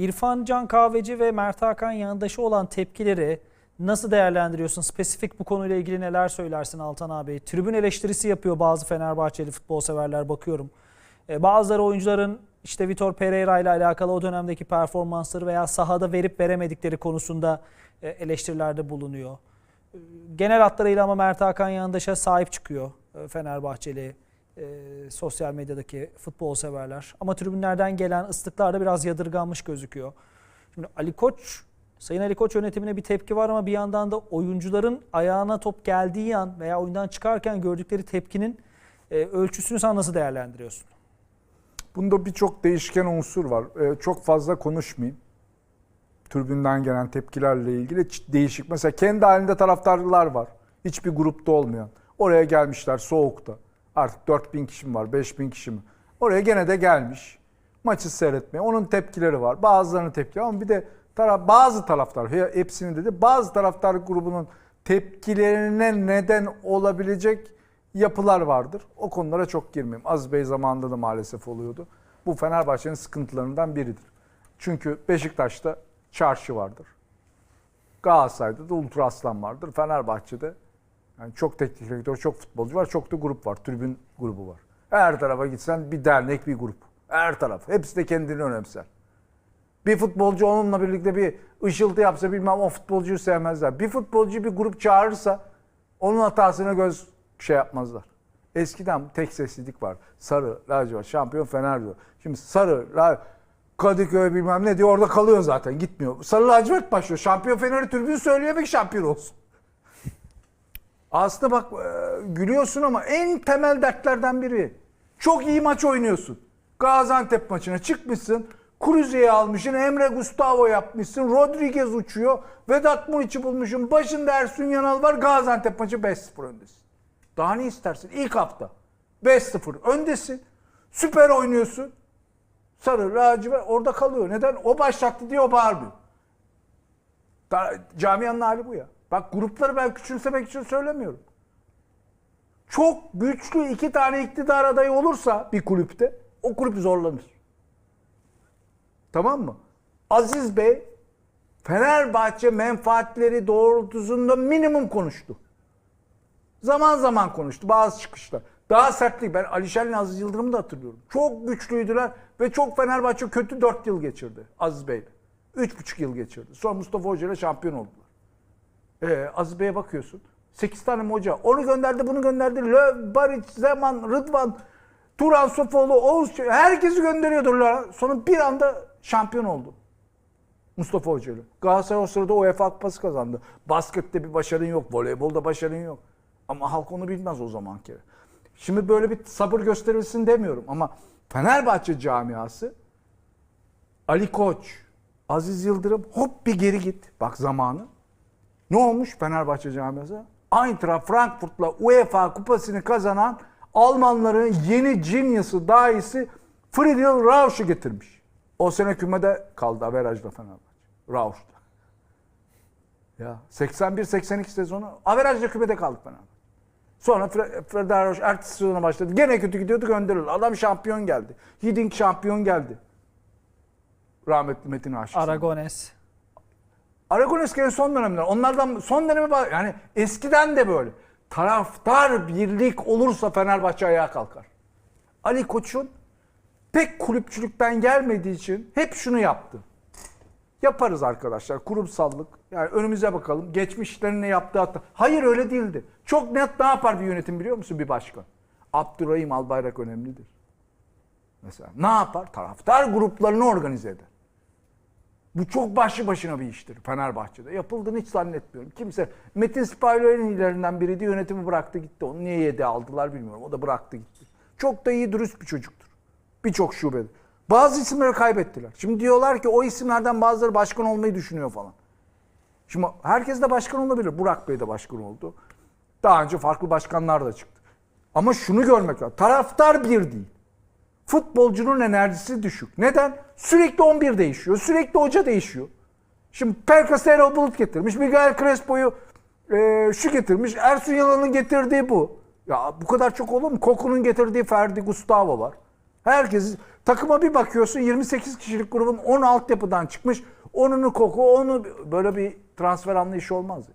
İrfan Can Kahveci ve Mert Hakan yandaşı olan tepkileri nasıl değerlendiriyorsun? Spesifik bu konuyla ilgili neler söylersin Altan abi? Tribün eleştirisi yapıyor bazı Fenerbahçeli futbol severler bakıyorum. E, bazıları oyuncuların işte Vitor Pereira ile alakalı o dönemdeki performansları veya sahada verip veremedikleri konusunda e, eleştirilerde bulunuyor. E, Genel hatlarıyla ama Mert Hakan yandaşa sahip çıkıyor Fenerbahçeli e, sosyal medyadaki futbol severler. Ama tribünlerden gelen ıslıklar da biraz yadırganmış gözüküyor. Şimdi Ali Koç, Sayın Ali Koç yönetimine bir tepki var ama bir yandan da oyuncuların ayağına top geldiği an veya oyundan çıkarken gördükleri tepkinin e, ölçüsünü sen nasıl değerlendiriyorsun? Bunda birçok değişken unsur var. Ee, çok fazla konuşmayayım. Tribünden gelen tepkilerle ilgili değişik. Mesela kendi halinde taraftarlar var. Hiçbir grupta olmayan. Oraya gelmişler soğukta. Artık 4000 kişi mi var, 5000 kişi mi? Oraya gene de gelmiş. Maçı seyretmeye. Onun tepkileri var. Bazılarının tepkileri ama bir de taraf, bazı taraftar, he- hepsini dedi. Bazı taraftar grubunun tepkilerine neden olabilecek yapılar vardır. O konulara çok girmeyeyim. Aziz Bey zamanında da maalesef oluyordu. Bu Fenerbahçe'nin sıkıntılarından biridir. Çünkü Beşiktaş'ta çarşı vardır. Galatasaray'da da Ultra Aslan vardır. Fenerbahçe'de yani çok teknik direktör, çok futbolcu var, çok da grup var. Tribün grubu var. Her tarafa gitsen bir dernek, bir grup. Her taraf. Hepsi de kendini önemser. Bir futbolcu onunla birlikte bir ışıltı yapsa bilmem o futbolcuyu sevmezler. Bir futbolcu bir grup çağırırsa onun hatasına göz şey yapmazlar. Eskiden tek seslilik var. Sarı, lacivert, şampiyon Fener diyor. Şimdi sarı, la, Kadıköy bilmem ne diyor orada kalıyor zaten gitmiyor. Sarı lacivert başlıyor. Şampiyon Fener'i tribün söyleyemek şampiyon olsun. Aslında bak e, gülüyorsun ama en temel dertlerden biri. Çok iyi maç oynuyorsun. Gaziantep maçına çıkmışsın. Cruze'yi almışsın. Emre Gustavo yapmışsın. Rodriguez uçuyor. Vedat Muriç'i bulmuşsun. Başında Ersun Yanal var. Gaziantep maçı 5-0 öndesin. Daha ne istersin? İlk hafta. 5-0 öndesin. Süper oynuyorsun. Sarı, lacivert orada kalıyor. Neden? O başlattı diye o bağırmıyor. Camianın hali bu ya. Bak grupları ben küçümsemek için söylemiyorum. Çok güçlü iki tane iktidar adayı olursa bir kulüpte o kulüp zorlanır. Tamam mı? Aziz Bey Fenerbahçe menfaatleri doğrultusunda minimum konuştu. Zaman zaman konuştu bazı çıkışlar. Daha sertlik. Ben Alişer'le Aziz Yıldırım'ı da hatırlıyorum. Çok güçlüydüler ve çok Fenerbahçe kötü 4 yıl geçirdi Aziz Bey'le. 3,5 yıl geçirdi. Sonra Mustafa Hoca ile şampiyon oldular. Ee, Aziz Bey'e bakıyorsun. 8 tane hoca? Onu gönderdi, bunu gönderdi. Löw, Baric, Zeman, Rıdvan, Turan Sofoğlu, Oğuz, herkesi gönderiyordu. Sonra bir anda şampiyon oldu. Mustafa Hoca ile. Galatasaray o sırada UEFA Kupası kazandı. Baskette bir başarın yok, voleybolda başarın yok. Ama halk onu bilmez o zamanki. Şimdi böyle bir sabır gösterilsin demiyorum ama Fenerbahçe camiası Ali Koç, Aziz Yıldırım hop bir geri git. Bak zamanı. Ne olmuş Fenerbahçe camiası? Eintracht Frankfurt'la UEFA kupasını kazanan Almanların yeni genius'ı, dahisi Friedrich Rausch'u getirmiş. O sene kümede kaldı averajda Fenerbahçe. Rausch'ta. Ya 81-82 sezonu averajda kümede kaldı Fenerbahçe. Sonra Fre- Friedrich Rausch ertesi sezona başladı. Gene kötü gidiyordu gönderildi. Adam şampiyon geldi. Hiddink şampiyon geldi. Rahmetli Metin Aşık. Aragones. Aragones'in son dönemler. Onlardan son dönemi. Yani eskiden de böyle. Taraftar birlik olursa Fenerbahçe ayağa kalkar. Ali Koç'un pek kulüpçülükten gelmediği için hep şunu yaptı. Yaparız arkadaşlar kurumsallık. Yani önümüze bakalım. Geçmişlerine yaptığı hatta. Hayır öyle değildi. Çok net ne yapar bir yönetim biliyor musun bir başkan? Abdurrahim Albayrak önemlidir. Mesela ne yapar? Taraftar gruplarını organize eder. Bu çok başlı başına bir iştir Fenerbahçe'de. Yapıldığını hiç zannetmiyorum. Kimse Metin Spaylo en iyilerinden biriydi. Yönetimi bıraktı gitti. Onu niye yedi aldılar bilmiyorum. O da bıraktı gitti. Çok da iyi dürüst bir çocuktur. Birçok şubede. Bazı isimleri kaybettiler. Şimdi diyorlar ki o isimlerden bazıları başkan olmayı düşünüyor falan. Şimdi herkes de başkan olabilir. Burak Bey de başkan oldu. Daha önce farklı başkanlar da çıktı. Ama şunu görmek lazım. Taraftar bir değil. Futbolcunun enerjisi düşük. Neden? Sürekli 11 değişiyor. Sürekli hoca değişiyor. Şimdi Pelkas Erol Bulut getirmiş. Miguel Crespo'yu e, şu getirmiş. Ersun Yalan'ın getirdiği bu. Ya bu kadar çok olur mu? Koku'nun getirdiği Ferdi Gustavo var. Herkes Takıma bir bakıyorsun 28 kişilik grubun 10 altyapıdan çıkmış. Onunu koku, onu böyle bir transfer anlayışı olmaz. ya.